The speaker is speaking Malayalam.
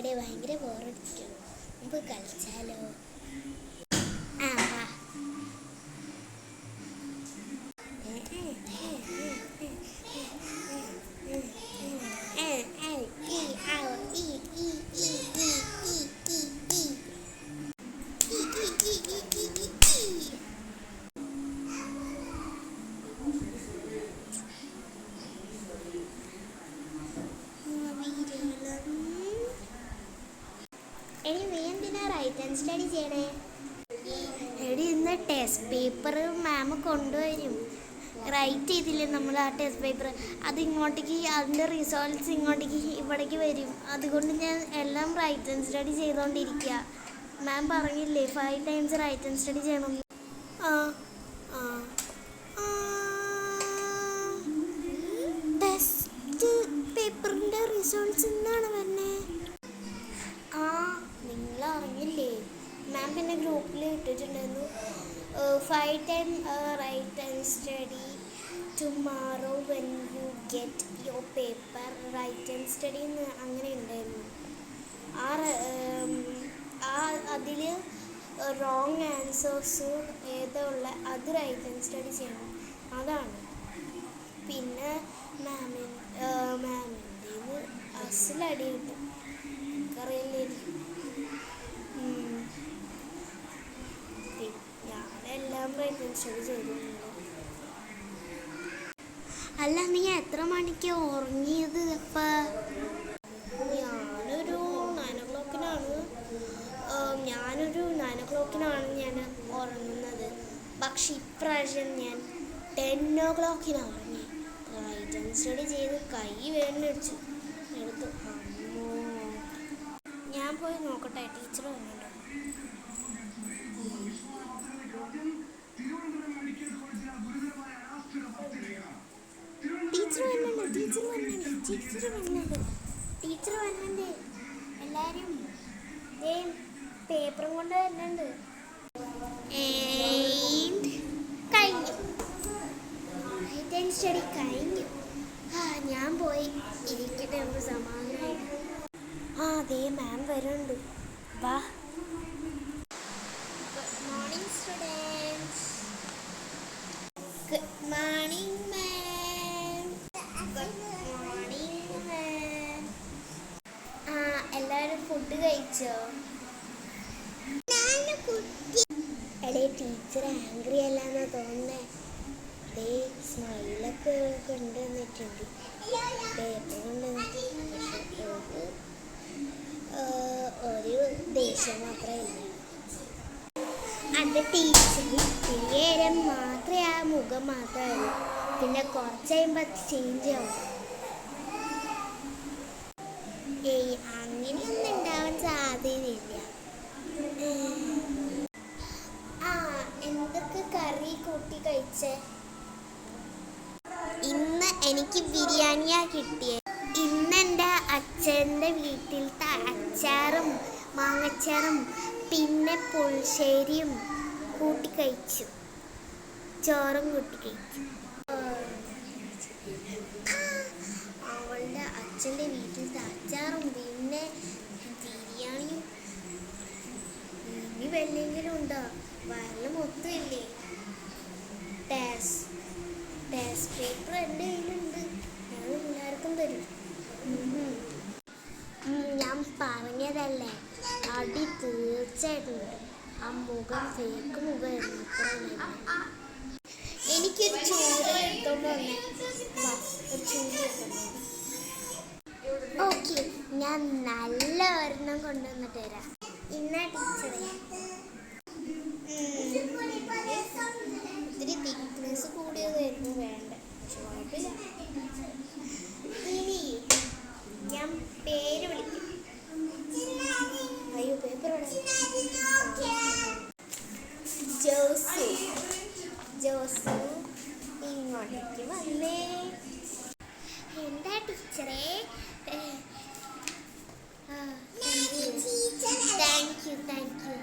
എടേ ഭയങ്കര ബോറടിക്കും നമുക്ക് കളിച്ചാലോ? സ്റ്റഡി ചെയ്യണേ? എടി ഇന്ന് ടെസ്റ്റ് പേപ്പർ മാം കൊണ്ടുവരും. റൈറ്റ് ചെയ്തില്ലേ നമ്മൾ ആ ടെസ്റ്റ് പേപ്പർ അത് ഇങ്ങോട്ടേക്ക് അതിന്റെ റിസൾട്ട്സ് ഇങ്ങോട്ടേക്ക് ഇവിടേക്ക് വരും. അതുകൊണ്ട് ഞാൻ എല്ലാം റൈറ്റ് ആൻഡ് സ്റ്റഡി ചെയ്തുകൊണ്ടിരിക്കുക മാം പറഞ്ഞില്ലേ five times write and study ചെയ്യണം. ആ ആ. Five time write and study tomorrow when you get your paper write and study എന്ന് അങ്ങനെ ഉണ്ടായിരുന്നു. ആ ആ അതിൽ റോങ് ആൻസേഴ്സ് ഏതാ ഉള്ള അത് റൈറ്റ് ആൻഡ് സ്റ്റഡി ചെയ്യണം. അതാണ്. പിന്നെ മാമിൻ മാമിന്റെ അസലടി കിട്ടും അറിയില്ലായിരിക്കും അല്ല നീ എത്ര മണിക്ക് ഉറങ്ങിയത് അപ്പ ഞാനൊരു നയൻ ഒ ക്ലോക്കിനാണ് ഞാനൊരു നയൻ ഒ ക്ലോക്കിനാണ് ഞാൻ ഉറങ്ങുന്നത്. പക്ഷെ ഇപ്രാവശ്യം ഞാൻ ടെൻ ഒ ക്ലോക്കിനാണ് ഉറങ്ങി റൈറ്റ് സ്റ്റഡി ചെയ്ത് കൈ വേദനടിച്ചു എടുത്തു. അമ്മോ. ഞാൻ പോയി നോക്കട്ടെ ടീച്ചർ വന്നിട്ടുണ്ടോ. ടീച്ചർ വന്നിട്ടുണ്ട് ടീച്ചർ വന്നിട്ടുണ്ട് ടീച്ചർ വന്നിട്ടുണ്ട് ടീച്ചർ വന്നിട്ടുണ്ട്. എല്ലാവരും ദേ പേപ്പറും കൊണ്ട് വരുന്നുണ്ട് കഴിഞ്ഞു. സ്റ്റഡി കഴിഞ്ഞു. ആ ഞാൻ പോയി. ഇരിക്കട്ടെ നമുക്ക് സമാധാനമായി ആ അതേ മാം വരുന്നുണ്ട്. വാ good morning students good morning ma'am good morning ma'am ആ എല്ലാവരും ഫുഡ് കഴിച്ചോ? എടേ ടീച്ചർ ആംഗ്രി അല്ലാന്നാ തോന്നുന്നേ. ദേ സ്മൈലൊക്കെ കൊണ്ട് വന്നിട്ടുണ്ട് ഒരു ദേഷ്യം മാത്രമേ ഇല്ല. അത് ടീച്ചർ നേരം മാത്രമേ ആ മുഖം മാത്രമേ പിന്നെ കുറച്ച് കഴിയുമ്പോൾ ചേഞ്ച് ആവും. ഏയ് അങ്ങനെയൊന്നും ഉണ്ടാവാൻ സാധ്യതയില്ല. ആ എന്തൊക്കെ കറി കൂട്ടി കഴിച്ചേ? ഇന്ന് എനിക്ക് ബിരിയാണിയാ കിട്ടിയത് ഇന്ന് അച്ഛന്റെ വീട്ടിലത്തെ അച്ചാറും മാങ്ങച്ചാറും പിന്നെ പുളിശ്ശേരിയും കൂട്ടി കഴിച്ചു. ചോറും കൂട്ടി. അവളുടെ അച്ഛന്റെ വീട്ടിലത്തെ അച്ചാറും പിന്നെ ബിരിയാണിയും. ഇനി വെല്ലെങ്കിലും ഉണ്ടോ? വയറിൽ മൊത്തമില്ലേ? ടാസ് ടാസ് പേപ്പർ എന്റെ കയ്യിലുണ്ട്. ഞാൻ എല്ലാവർക്കും തരും. ഞാൻ പറഞ്ഞതല്ലേ? അടി തീർച്ചയായിട്ടും ആ മുഖം ഫേക്ക് മുഖമായിരുന്നു. ഇത്ര എനിക്കൊരു ചൂട് ഓക്കെ ഞാൻ നല്ല ഒരെണ്ണം കൊണ്ടുവന്നിട്ട് വരാം. ഇന്നാ ടീച്ചറെ ഇത്തിരി തിക്നെസ് കൂടിയതായിരുന്നു വേണ്ട പക്ഷെ കുഴപ്പമില്ല. ഇനി ഞാൻ പേര് അയ്യോ പേപ്പർ വന്നിട്ട് വന്നേ. എന്താ ടീച്ചറേ? Thank you thank you